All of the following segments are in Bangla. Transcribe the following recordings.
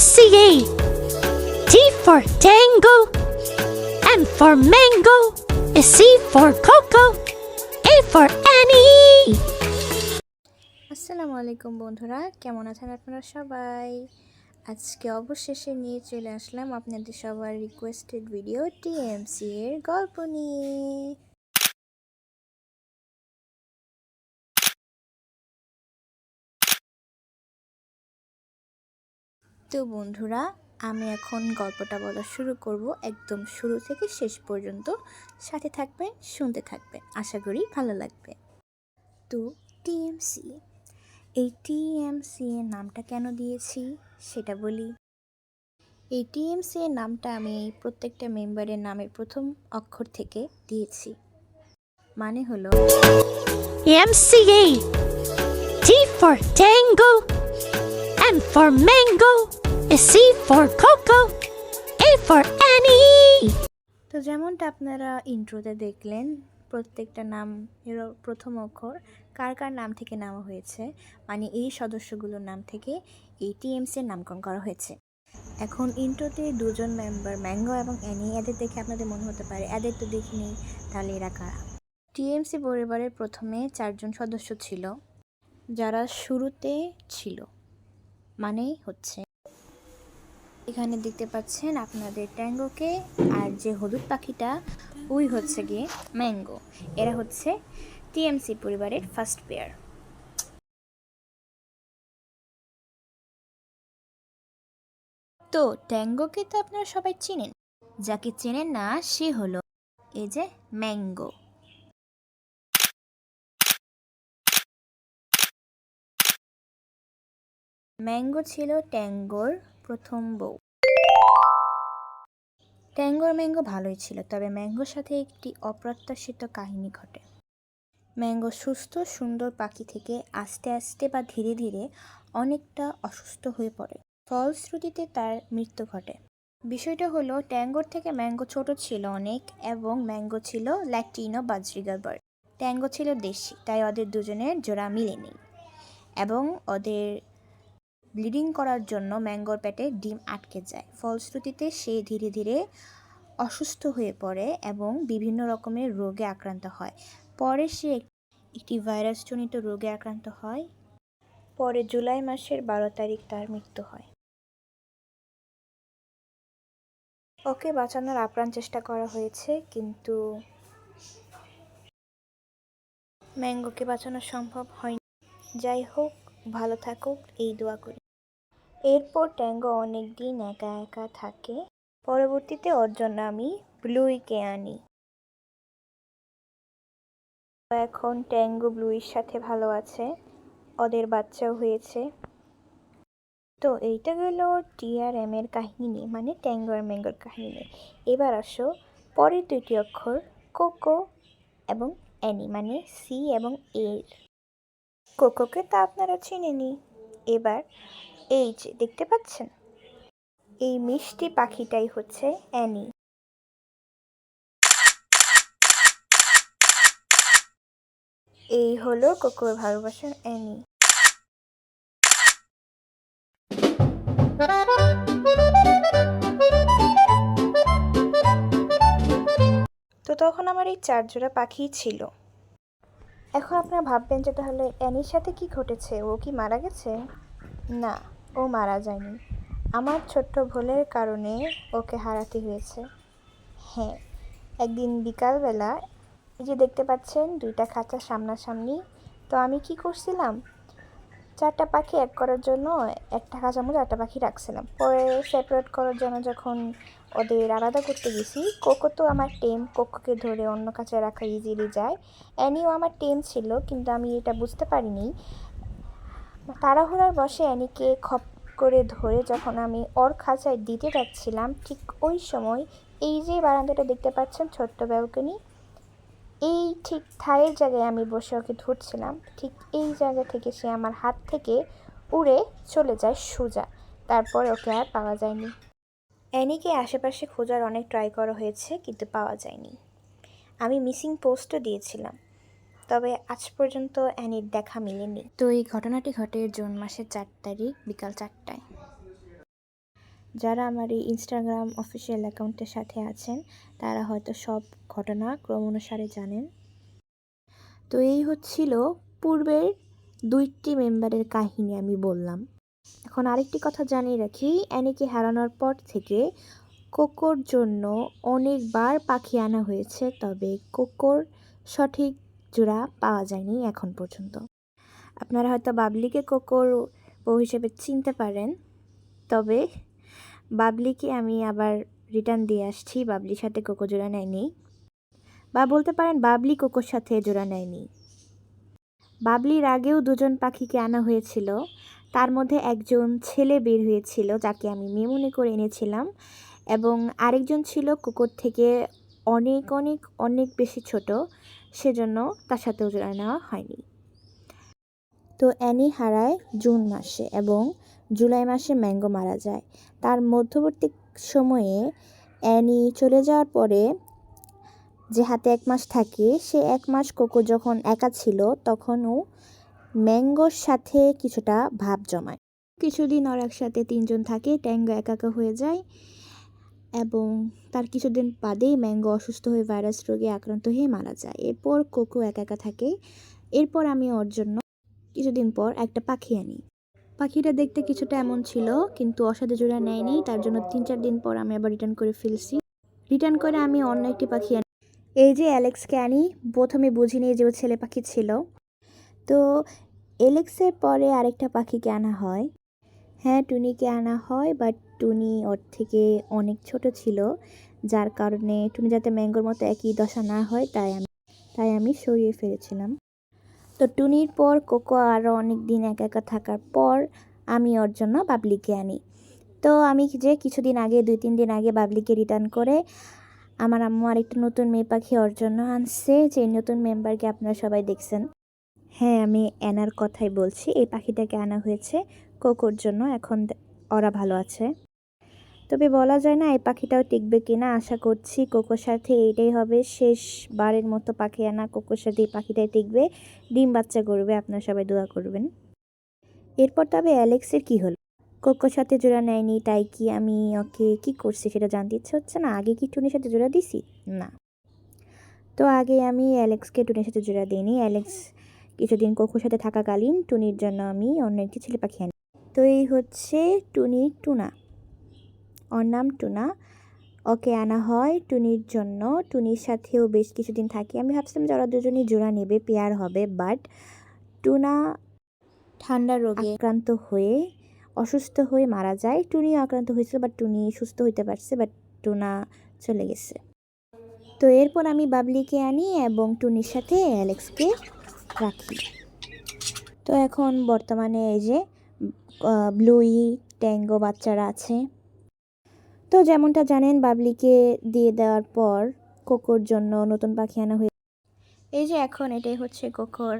MCA. T for tango. M for mango. C for coco. A for Annie. আসসালামু আলাইকুম বন্ধুরা, কেমন আছেন আপনারা সবাই আজকে অবশেষে নিয়ে চলে আসলাম আপনাদের সবার রিকোয়েস্টেড ভিডিও টিএমসি এর গল্প নিয়ে তো বন্ধুরা, আমি এখন গল্পটা বলা শুরু করব একদম শুরু থেকে শেষ পর্যন্ত সাথে থাকবেন শুনতে থাকবেন আশা করি ভালো লাগবে তো টিএমসি, এই টিএমসি এর নামটা কেন দিয়েছি সেটা বলি এই টিএমসি এর নামটা আমি প্রত্যেকটা মেম্বারের নামের প্রথম অক্ষর থেকে দিয়েছি মানে হলো MCA. T for tango. M for mango. C for coco. A for Annie. তো যেমনটা আপনারা ইন্ট্রোতে দেখলেন, প্রত্যেকটা নাম এর প্রথম অক্ষর কার কার নাম থেকে নেওয়া হয়েছে মানে এই সদস্যগুলোর নাম থেকে এই এর নামকরণ করা হয়েছে এখন ইন্ট্রোতে দুজন মেম্বার ম্যাঙ্গো এবং অ্যানি এদের দেখে আপনাদের মনে হতে পারে, এদের তো দেখিনি তাহলে এরা কারা টিএমসি পরিবারের প্রথমে চারজন সদস্য ছিল, যারা শুরুতে ছিল মানে হচ্ছে। এখানে দেখতে পাচ্ছেন আপনাদের ট্যাঙ্গোকে আর যে হলুদ পাখিটা, ওই হচ্ছে গিয়ে ম্যাঙ্গো। এরা হচ্ছে টিএমসি পরিবারের ফার্স্ট পেয়ার তো ট্যাঙ্গোকে তো আপনারা সবাই চিনেন, যাকে চেনেন না সে হলো এই যে ম্যাঙ্গো। ম্যাঙ্গো ছিল ট্যাঙ্গোর প্রথম বউ। ট্যাঙ্গোর ম্যাঙ্গো ভালোই ছিল, তবে ম্যাঙ্গোর সাথে একটি অপ্রত্যাশিত কাহিনী ঘটে। ম্যাঙ্গো সুস্থ, সুন্দর পাখি থেকে আস্তে আস্তে বা ধীরে ধীরে অনেকটা অসুস্থ হয়ে পড়ে। ফলশ্রুতিতে তার মৃত্যু ঘটে। বিষয়টা হলো, ট্যাঙ্গোর থেকে ম্যাঙ্গো ছোট ছিল অনেক এবং ম্যাঙ্গো ছিল ল্যাটিনো বাজরিগার বার্ড ট্যাঙ্গো ছিল দেশি, তাই ওদের দুজনের জোড়া মিলেনি। এবং ওদের ব্লিডিং করার জন্য ম্যাঙ্গোর পেটে ডিম আটকে যায়। ফলশ্রুতিতে সে ধীরে ধীরে অসুস্থ হয়ে পড়ে এবং বিভিন্ন রকমের রোগে আক্রান্ত হয়। পরে সে একটি ভাইরাসজনিত রোগে আক্রান্ত হয়। পরে জুলাই মাসের বারো তারিখ তার মৃত্যু হয়। ওকে বাঁচানোর আপ্রাণ চেষ্টা করা হয়েছে, কিন্তু ম্যাঙ্গোকে বাঁচানো সম্ভব হয়নি। যাই হোক, ভালো থাকুক, এই দোয়া করি। এরপর ট্যাঙ্গো অনেক দিন একা একা থাকে। পরবর্তীতে ওর জন্য আমি ব্লুইকে আনি। এখন ট্যাঙ্গো ব্লুইর সাথে ভালো আছে। ওদের বাচ্চাও হয়েছে। তো এইটা গেল টিআরএম এর কাহিনী মানে ট্যাঙ্গো আর ম্যাঙ্গোর কাহিনী। এবার আসো পরের দুইটি অক্ষর, কোকো এবং অ্যানি মানে সি এবং এর। কোকোকে তা আপনারা চিনেনি এবার এই যে, দেখতে পাচ্ছেন? এই মিষ্টি পাখিটাই হচ্ছে অ্যানি। এই হলো কোকোর ভালোবাসার অ্যানি। তো তখন আমার এই চার জোড়া পাখি ছিল। এখন আপনারা ভাববেন যে তাহলে অ্যানির সাথে কি ঘটেছে? ও কি মারা গেছে? না। ও মারা যায়নি। আমার ছোট্ট ভুলের কারণে ওকে হারাতে হয়েছে। হ্যাঁ একদিন বিকালবেলা এই যে দেখতে পাচ্ছেন, দুইটা খাঁচা সামনাসামনি। তো আমি কি করছিলাম? চারটা পাখি এক করার জন্য একটা খাঁচার মধ্যে একটা পাখি রাখছিলাম। পরে সেপারেট করার জন্য যখন ওদের আলাদা করতে গেছি, কোকো তো আমার টেম, কোকোকে ধরে অন্য খাঁচায় রাখা ইজিলি যায়। অ্যানিও আমার টেম ছিল, কিন্তু আমি এটা বুঝতে পারিনি। তাড়াহুড়ার বসে অ্যানিকে খপ করে ধরে যখন আমি ওর খাঁচায় দিতে যাচ্ছিলাম, ঠিক ওই সময় এই যে বারান্দাটা দেখতে পাচ্ছেন ছোট্ট ব্যালকনি, এই ঠিক থায়ের জায়গায় আমি বসে ওকে ধরছিলাম। ঠিক এই জায়গা থেকে সে আমার হাত থেকে উড়ে চলে যায় সোজা। তারপর ওকে আর পাওয়া যায়নি। অ্যানিকে আশেপাশে খোঁজার অনেক ট্রাই করা হয়েছে, কিন্তু পাওয়া যায়নি। আমি মিসিং পোস্টও দিয়েছিলাম। তবে আজ পর্যন্ত অ্যানির দেখা মেলেনি। তো এই ঘটনাটি ঘটে জুন মাসের চার তারিখ, বিকাল চারটায়। যারা আমার এই ইনস্টাগ্রাম অফিসিয়াল অ্যাকাউন্টের সাথে আছেন, তারা হয়তো সব ঘটনা ক্রমানুসারে জানেন। তো এই হচ্ছিল পূর্বের দুইটি মেম্বারের কাহিনী আমি বললাম। এখন আরেকটি কথা জানিয়ে রাখি, অ্যানিকে হারানোর পর থেকে কোকোর জন্য অনেকবার পাখি আনা হয়েছে, তবে কোকোর সঠিক জোড়া পাওয়া যায়নি এখন পর্যন্ত। আপনারা হয়তো বাবলিকে কোকোর বউ হিসেবে চিনতে পারেন, তবে বাবলিকে আমি আবার রিটার্ন দিয়ে আসছি। বাবলির সাথে কোকো জোড়া নেয়নি বা বলতে পারেন বাবলি কোকোর সাথে জোড়া নেয়নি। বাবলির আগেও দুজন পাখিকে আনা হয়েছিল। তার মধ্যে একজন ছেলে বের হয়েছিল, যাকে আমি মেমনে করে এনেছিলাম এবং আরেকজন ছিল কুকুর থেকে অনেক অনেক অনেক বেশি ছোট। সেজন্য তার সাথেও জোড়া নেওয়া হয়নি। তো অ্যানি হারায় জুন মাসে এবং জুলাই মাসে ম্যাঙ্গো মারা যায়। তার মধ্যবর্তী সময়ে অ্যানি চলে যাওয়ার পরে যে হাতে এক মাস থাকে, সে এক মাস কোকো যখন একা ছিল, তখনও ম্যাঙ্গোর সাথে কিছুটা ভাব জমায়। কিছুদিন ওর একসাথে তিনজন থাকে, ট্যাঙ্গো একা হয়ে যায়। এবং তার কিছুদিন বাদেই ম্যাঙ্গো অসুস্থ হয়ে ভাইরাস রোগে আক্রান্ত হয়ে মারা যায়। এরপর কোকো একা একা থাকে। এরপর আমি ওর জন্য কিছুদিন পর একটা পাখি আনি। পাখিটা দেখতে কিছুটা এমন ছিল, কিন্তু অসাধে জোড়া নেয়নি। তার জন্য তিন চার দিন পর আমি আবার রিটার্ন করে ফেলছি। রিটার্ন করে আমি অন্য একটি পাখি আনি। এই যে অ্যালেক্সকে আনি, প্রথমে বুঝিনি যে ও ছেলে পাখি ছিল। তো এলেক্সের পরে আরেকটা পাখিকে আনা হয়। হ্যাঁ টুনিকে আনা হয় বাট টুনি ওর থেকে অনেক ছোট ছিল, যার কারণে টুনি যাতে ম্যাঙ্গোর মতো একই দশা না হয়, তাই আমি তাই আমি সরিয়ে ফেলেছিলাম। তো টুনির পর কোকো আরও অনেক দিন একা একা থাকার পর আমি ওর জন্য বাবলিকে আনি। তো আমি যে কিছুদিন আগে, দুই তিন দিন আগে বাবলিকে রিটার্ন করে আমার আম্মু আরেকটা নতুন মেয়ে পাখি ওর জন্য আনছে, যে নতুন মেম্বারকে আপনারা সবাই দেখছেন। হ্যাঁ আমি অ্যানার কথাই বলছি, এই পাখিটাকে আনা হয়েছে কোকোর জন্য, এখন ওরা ভালো আছে। তবে বলা যায় না, এই পাখিটাও টিকবে কিনা, আশা করছি কোকোর সাথে এইটাই হবে। শেষ বারের মতো পাখি আনা কোকোর সাথে এই পাখিটাই টিকবে। ডিম বাচ্চা করবে, আপনারা সবাই দোয়া করবেন। এরপর তবে অ্যালেক্সের কি হলো? কোকোর সাথে জোড়া নেয়নি, তাই কি আমি ওকে কি করছি সেটা জানতে ইচ্ছে হচ্ছে না? আগে কি টুনির সাথে জোড়া দিছি? না। তো আগে আমি অ্যালেক্সকে টুনির সাথে জোড়া দিইনি। অ্যালেক্স কিছুদিন কোকোর সাথে থাকাকালীন টুনির জন্য আমি অন্য একটি ছেলে পাখি আনি। তো এই হচ্ছে টুনি টুনা। ওর নাম টুনা। ওকে আনা হয় টুনির জন্য। টুনির সাথেও বেশ কিছুদিন থাকি। আমি ভাবছিলাম যে ওরা দুজনই জোড়া নেবে পেয়ার হবে বাট টুনা ঠান্ডা রোগে। আক্রান্ত হয়ে অসুস্থ হয়ে মারা যায়। টুনিও আক্রান্ত হয়েছিল বাট টুনি সুস্থ হইতে পারছে বাট টুনা চলে গেছে। তো এরপর আমি বাবলিকে আনি এবং টুনির সাথে অ্যালেক্সকে রাখি। তো এখন বর্তমানে এই যে ব্লুই ট্যাঙ্গো বাচ্চারা আছে। তো যেমনটা জানেন, বাবলিকে দিয়ে দেওয়ার পর কোকোর জন্য নতুন পাখি আনা হয়ে এই যে এখন এটাই হচ্ছে কোকোর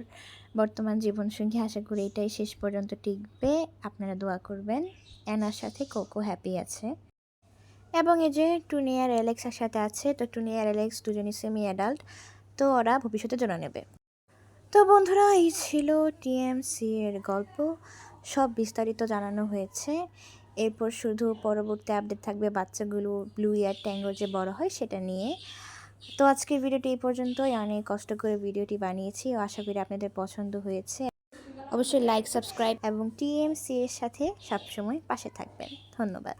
বর্তমান জীবনসঙ্গী। আশা করি এটাই শেষ পর্যন্ত টিকবে। আপনারা দোয়া করবেন, অ্যানার সাথে কোকো হ্যাপি আছে। এবং এই যে টুনি আর অ্যালেক্সের সাথে আছে, তো টুনি আর অ্যালেক্স দুজনই সেমি অ্যাডাল্ট তো ওরা ভবিষ্যতে জোড়া নেবে। তো বন্ধুরা, এই ছিল টিএমসি এর গল্প। সব বিস্তারিত জানানো হয়েছে। এরপর শুধু পরবর্তী আপডেট থাকবে বাচ্চাগুলো ব্লু ইয়ার ট্যাঙ্গো যে বড় হয় সেটা নিয়ে। তো আজকের ভিডিওটি এই পর্যন্তই। অনেক কষ্ট করে ভিডিওটি বানিয়েছি। ও আশা করি আপনাদের পছন্দ হয়েছে। অবশ্যই লাইক সাবস্ক্রাইব এবং টিএমসি এর সাথে সবসময় পাশে থাকবেন। ধন্যবাদ।